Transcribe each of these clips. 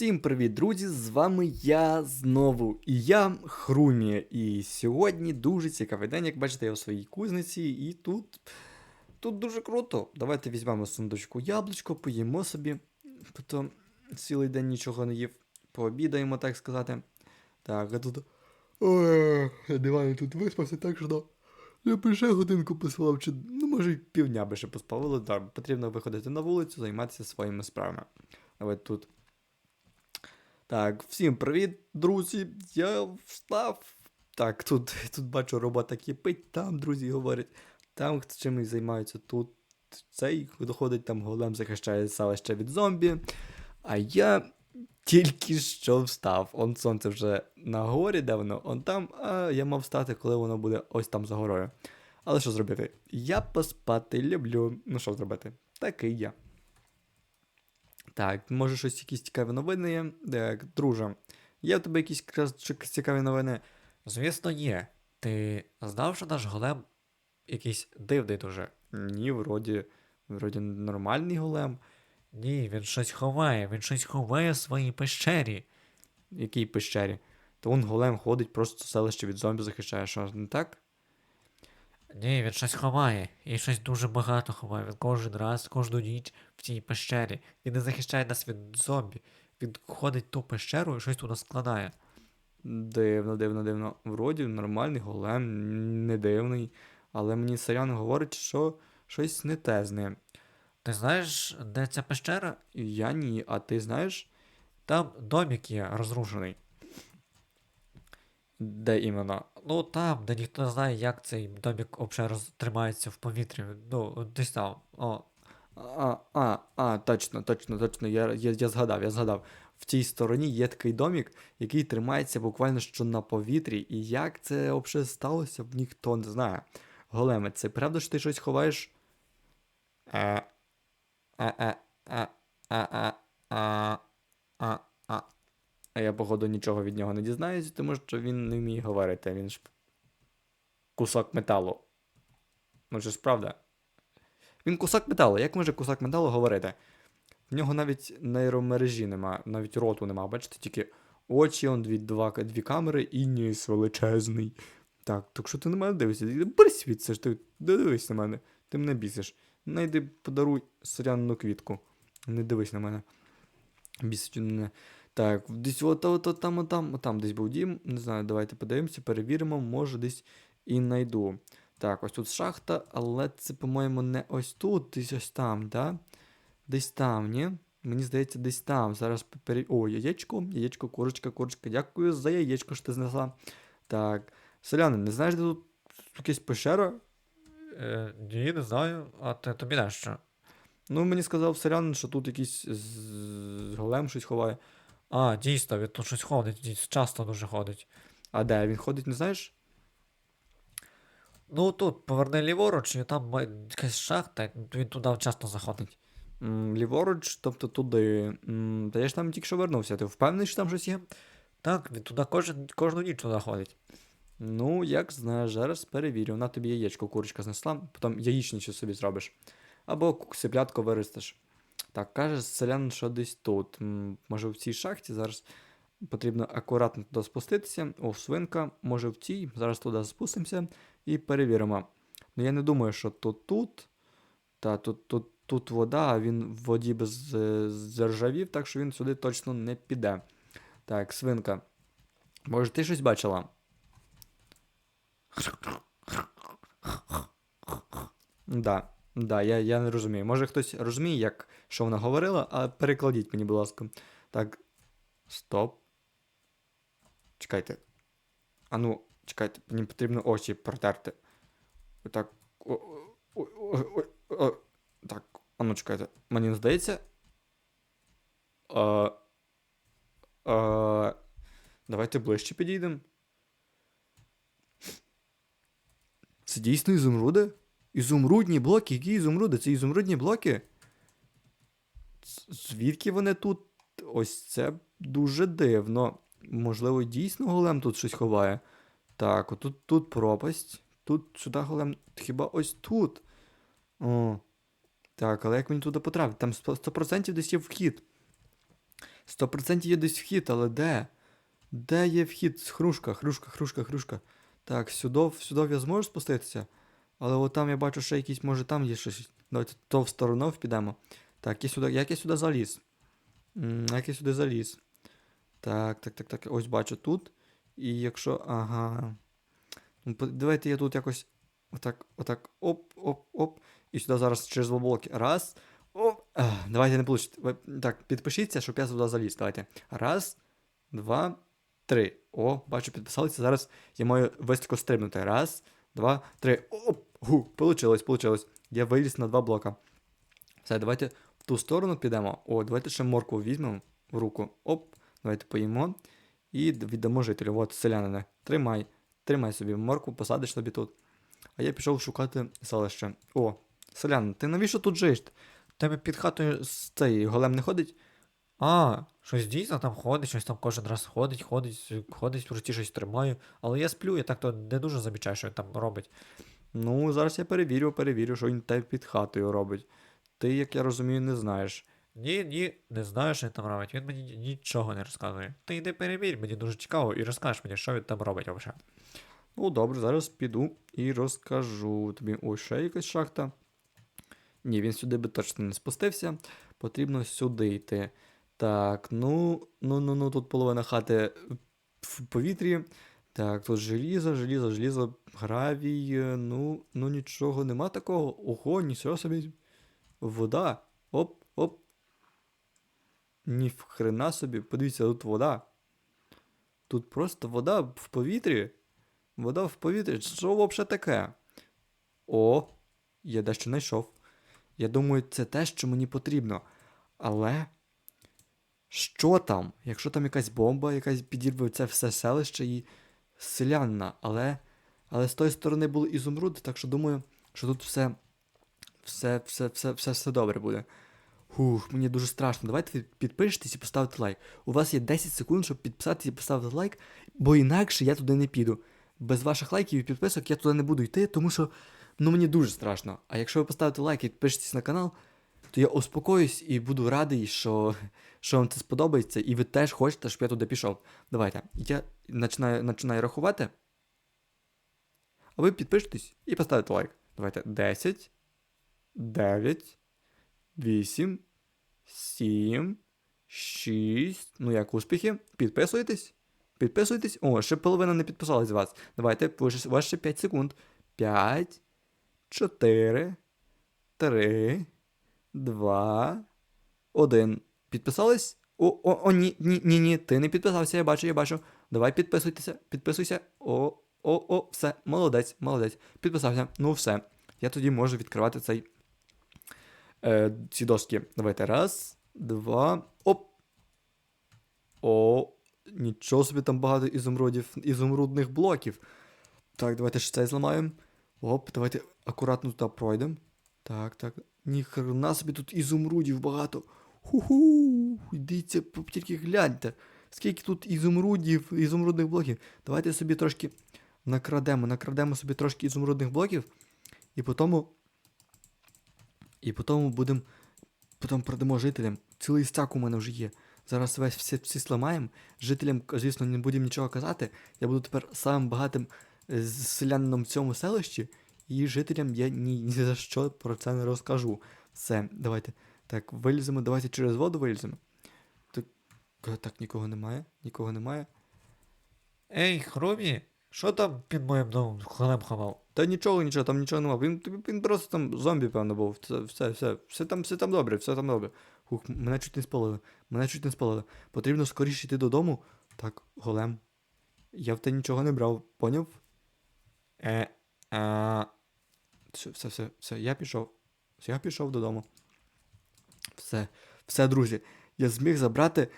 Всім привіт, друзі! З вами я знову і я Хрумі. І сьогодні дуже цікавий день, як бачите, я у своїй кузниці, і тут тут дуже круто. Давайте візьмемо сундучку яблучко, поїмо собі. Потім цілий день нічого не їв. Пообідаємо, так сказати. Так, а тут. Ой, я диваю тут виспався, так що. Я б ще годинку поспав, чи ну може й півдня би ще поспав, але так, потрібно виходити на вулицю, займатися своїми справами. Давайте тут. Так, всім привіт, друзі. Я встав. Так, тут тут бачу, робота кипить, там друзі говорять, там хто чимось займаються, тут цей доходить, там голем захищає селище від зомбі. А я тільки що встав. Он сонце вже на горі давно, он там, а я мав встати, коли воно буде ось там за горою. Але що зробити? Я поспати люблю. Ну що зробити? Такий я. Так, може щось якісь цікаві новини є. Так, друже, є в тебе якісь цікаві новини? Звісно, є. Ти знав, що наш голем якийсь дивний дуже? Ні, вроді, вроді нормальний голем. Ні, він щось ховає, він щось ховає в своїй пещері. Який пещері? То он голем ходить, просто селище від зомбі захищає, що не так? Ні, він щось ховає. І щось дуже багато ховає. Він кожен раз, кожну ніч в цій пещері. Він не захищає нас від зомбі. Він ходить в ту пещеру і щось туди складає. Дивно, дивно, дивно. Вроді нормальний голем, не дивний. Але мені Сарян говорить, що щось не те з ним. Ти знаєш, де ця пещера? Я ні, а ти знаєш, Там домик є розрушений. Де іменно? Ну там, де ніхто не знає, як цей домик взагалі тримається в повітрі. Ну, десь там. О, А, а, а, точно, точно, точно. Я, я, я згадав, я згадав. В цій стороні є такий домік, який тримається буквально що на повітрі. І як це взагалі сталося, ніхто не знає. Големе, це правда, що ти щось ховаєш? Е, е, е, е, е, е, е, е, е. А я, походу, нічого від нього не дізнаюся, тому що він не вміє говорити. Він ж кусок металу. Ну, це ж правда. Він кусок металу. Як може кусок металу говорити? В нього навіть нейромережі нема, навіть роту нема. Бачите, тільки очі, он дві, два, дві камери і ніс величезний. Так, так що ти на мене дивишся? Брись від це ж ти дивись на мене. Ти мене бісиш. Найди подаруй сорянну квітку. Не дивись на мене. Бісить мене. Так, десь от, от, от там, от там, от там десь був дім. Не знаю, давайте подивимося, перевіримо, може десь і знайду. Так, ось тут шахта, але це, по-моєму, не ось тут, десь ось там, да? Десь там, ні? Мені здається, десь там. Зараз пере... О, яєчко, яєчко, курочка, курочка. Дякую за яєчко, що ти знесла. Так. Селяни, не знаєш, де тут якась пещера? е, ні, не знаю. А ти, тобі на що? Ну, мені сказав селянин, що тут якийсь з... з голем щось ховає. А, дійсно, він тут щось ходить, дійсно, часто дуже ходить. А де він ходить, не знаєш? Ну тут поверни ліворуч, і там якась шахта, він туди часто заходить. М, ліворуч, тобто туди. М, Та я ж там тільки що вернувся. Ти впевнений, що там щось є? Так, він туди кожен, кожну ніч туди ходить. Ну, як знаєш, зараз перевірю. На тобі яєчко курочка знесла, потім яєчницю собі зробиш. Або куцеплятко виростеш. Так, каже селян, що десь тут. Може в цій шахті зараз потрібно акуратно туди спуститися. О, свинка, може в цій. Зараз туди спустимося і перевіримо. Ну я не думаю, що тут тут. Та тут, тут, тут вода, а він в воді без е, заржавів, так що він сюди точно не піде. Так, свинка. Може, ти щось бачила? Да, да, я, я не розумію. Може хтось розуміє, як що вона говорила, а перекладіть мені, будь ласка. Так. Стоп. Чекайте. А ну, чекайте, мені потрібно очі протерти. Отак. О, о, о, о, о, Так, а ну чекайте. Мені здається. А, а, давайте ближче підійдемо. Це дійсно ізумруди? Ізумрудні блоки? Які ізумруди? Це ізумрудні блоки? Звідки вони тут? Ось це дуже дивно. Можливо, дійсно голем тут щось ховає. Так, отут тут пропасть. Тут сюди голем. Хіба ось тут? О. Так, але як мені туди потрапити? Там 100% десь є вхід. 100% є десь вхід, але де? Де є вхід? Хрушка, хрушка, хрушка, хрушка. Так, сюди, сюди я зможу спуститися. Але от там я бачу, що якийсь, може там є щось. Давайте то в сторону підемо. Так, я сюди, як я сюди заліз? Як я сюди заліз? Так, так, так, так. Ось бачу тут. І якщо. Ага. Ну, давайте я тут якось. Отак, отак. Оп, оп, оп. І сюди зараз через блоки. Раз. Оп. Ах, давайте не вийде. Так, підпишіться, щоб я сюди заліз. Давайте. Раз, два, три. О, бачу, підписалися. Зараз я маю високо стрибнути. Раз, два, три. Оп. Гу, получилось, получилось. Я виліз на два блока. Все, давайте в ту сторону підемо. О, давайте ще моркву візьмемо в руку. Оп, давайте поїмо. І віддамо жителю. От, селянина. Тримай. Тримай собі моркву, посадиш собі тут. А я пішов шукати селище. О, селянин, ти навіщо тут жиш? Тебе під хатою з цей голем не ходить? А, щось дійсно там ходить, щось там кожен раз ходить, ходить, ходить, в щось тримаю. Але я сплю, я так то не дуже замічаю, що він там робить. Ну, зараз я перевірю, перевірю, що він тебе під хатою робить. Ти, як я розумію, не знаєш. Ні, ні, не знаю, що він там робить. Він мені нічого не розказує. Ти йди перевір, мені дуже цікаво, і розкажеш мені, що він там робить взагалі. Ну, добре, зараз піду і розкажу тобі. Ось ще якась шахта. Ні, він сюди би точно не спустився. Потрібно сюди йти. Так, ну, ну, ну, ну, тут половина хати в повітрі. Так, тут желізо, желізо, желізо, гравій. е, Ну, ну нічого нема такого. Ого, нічого собі. Вода. Оп, оп. Ні хрена собі. Подивіться, тут вода. Тут просто вода в повітрі. Вода в повітрі. Що взагалі таке? О, я дещо знайшов. Я думаю, це те, що мені потрібно. Але. Що там? Якщо там якась бомба, якась підірве це все селище і селянна. Але. Але з тої сторони були ізумруди, так що думаю, що тут все. Все, все, все, все, все добре буде. Хух, мені дуже страшно. Давайте підпишетесь і поставите лайк. У вас є 10 секунд, щоб підписатися і поставити лайк, бо інакше я туди не піду. Без ваших лайків і підписок я туди не буду йти, тому що ну мені дуже страшно. А якщо ви поставите лайк і підпишетесь на канал, то я успокоюсь і буду радий, що, що вам це сподобається, і ви теж хочете, щоб я туди пішов. Давайте, я починаю, починаю рахувати. А ви підпишетесь і поставите лайк. Давайте 10, 9, 8, 7, 6. Ну як успіхи? Підписуєтесь? Підписуйтесь. О, ще половина не підписалась з вас. Давайте, у вас ще 5 секунд. 5, 4, 3, 2, 1. Підписались? О, о, о, ні, ні, ні, ні, ти не підписався, я бачу, я бачу. Давай підписуйтеся, підписуйся. О, о, о, все, молодець, молодець. Підписався. Ну все. Я тоді можу відкривати цей. Е, ці доски. Давайте. Раз, два. Оп. О, нічого собі там багато ізумрудів, ізумрудних блоків. Так, давайте ще цей зламаємо. Оп, давайте акуратно туди пройдемо. Так, так. Ніхрена собі тут ізумрудів багато. Ху-ху. Йдіться, п- тільки гляньте. Скільки тут ізумрудів, ізумрудних блоків. Давайте собі трошки накрадемо, накрадемо собі трошки ізумрудних блоків. І потім. І потім будемо. Потім продамо жителям. Цілий стак у мене вже є. Зараз весь всі, всі зламаємо. Жителям, звісно, не будемо нічого казати. Я буду тепер самим багатим е, селянином в цьому селищі. І жителям я ні, ні за що про це не розкажу. Все, давайте. Так, виліземо, давайте через воду виліземо. Так, нікого немає, нікого немає. Ей, Хрумі, що там під моїм домом хлеб ховав? Та нічого, нічого, там нічого немає. Він, він просто там зомбі, певно, був. Все, все, все, все там, все там добре, все там добре. Хух, мене чуть не спалили. Мене чуть не спалили. Потрібно скоріше йти додому. Так, голем. Я в те нічого не брав, поняв? Е, а, Все, все, все, все, я пішов. Я пішов додому. Все, все, друзі. Я зміг забрати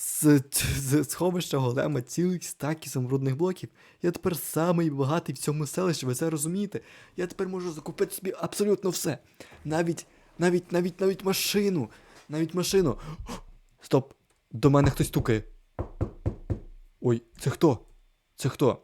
з, з сховища голема цілих стак ізумрудних блоків. Я тепер самий багатий в цьому селищі, ви це розумієте? Я тепер можу закупити собі абсолютно все. Навіть, навіть, навіть, навіть машину. Навіть машину. Стоп! До мене хтось стукає. Ой, це хто? Це хто?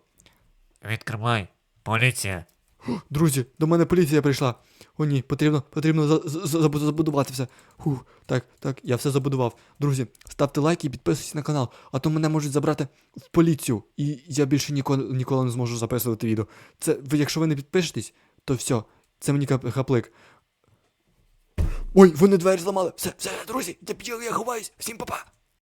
відкривай, поліція. О, друзі, до мене поліція прийшла. О, ні, потрібно, потрібно за, за, за- забудувати все. Хух, так, так, я все забудував. Друзі, ставте лайки і підписуйтесь на канал, а то мене можуть забрати в поліцію, і я більше ніколи, ніколи не зможу записувати відео. Це ви, якщо ви не підпишетесь, то все, це мені хаплик. Ой, вони двері зламали. Все, все, друзі, я, я ховаюсь. Всім па-па.